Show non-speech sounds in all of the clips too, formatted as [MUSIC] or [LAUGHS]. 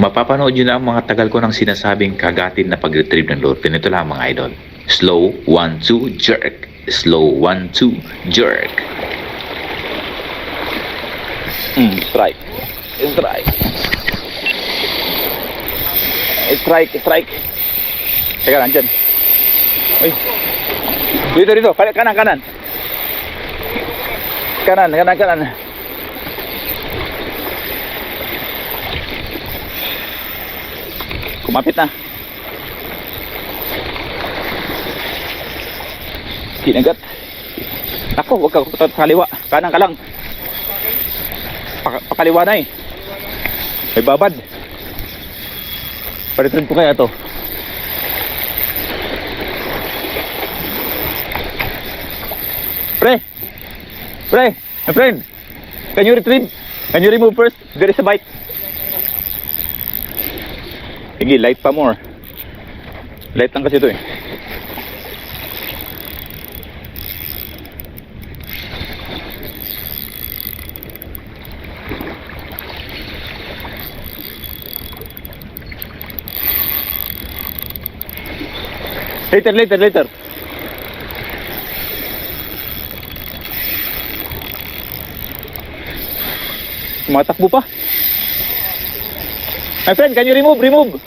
Mapapanood nyo na ang mga tagal ko ng sinasabing kagatin na pag-retrieve ng lure. Ganito lang mga idol. Slow, 1, 2, jerk. Slow, 1, 2, jerk. Mm, strike. Strike. Strike, strike. Teka lang. Uy. Dito, dito. Kanan, kanan, kanan. Kanan, kanan, Kumapit na. Kinagat. Ako, huwag ka sa kaliwa. Kanan ka lang. Pa pakaliwa na eh. May babad. Paritin ko kaya to. Pre! Pre! My friend! Can you retrieve? Can you remove first? There is a bite. Sige, light pa more. Light lang kasi ito eh. Later, later, later. Tumatakbo pa. My friend, can you remove, remove?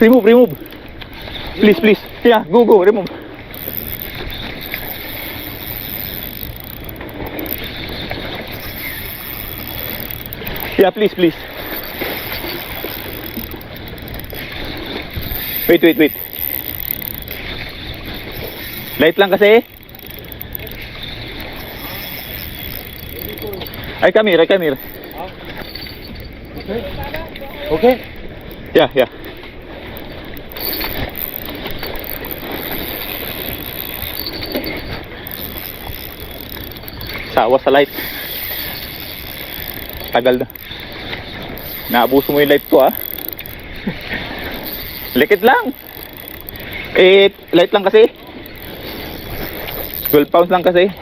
Remove, remove. Please, please. Yeah, go, go, remove. Yeah, please, please. Wait, wait, wait. Light lang kasi. Ay, come here, ay, come here. Okay. Yeah, yeah. Sawa sa light. Tagal na. Naabuso mo yung light ko ah. [LAUGHS] Likit lang. Eh, light lang kasi. 12 pounds lang kasi.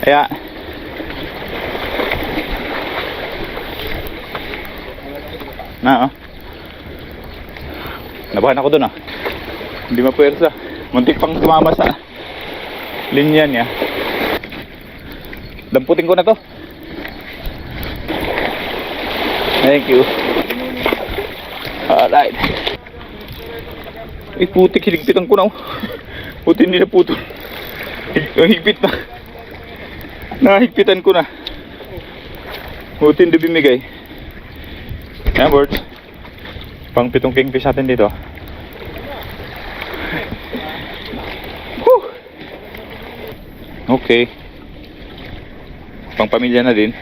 Kaya, na ah. Nabahan ako dun ah. Hindi mapuwersa. Muntik pang tumama sa linya niya. Damputin ko na to. Thank you. Alright. Ay putik, hiligpitan ko na oh. [LAUGHS] Puti hindi na puto. Ang higpit na. Nahigpitan ko na. Buti hindi bimigay. Yan, birds. Pang pitong kingfish natin dito. Whew. Okay. Pang pamilya na din.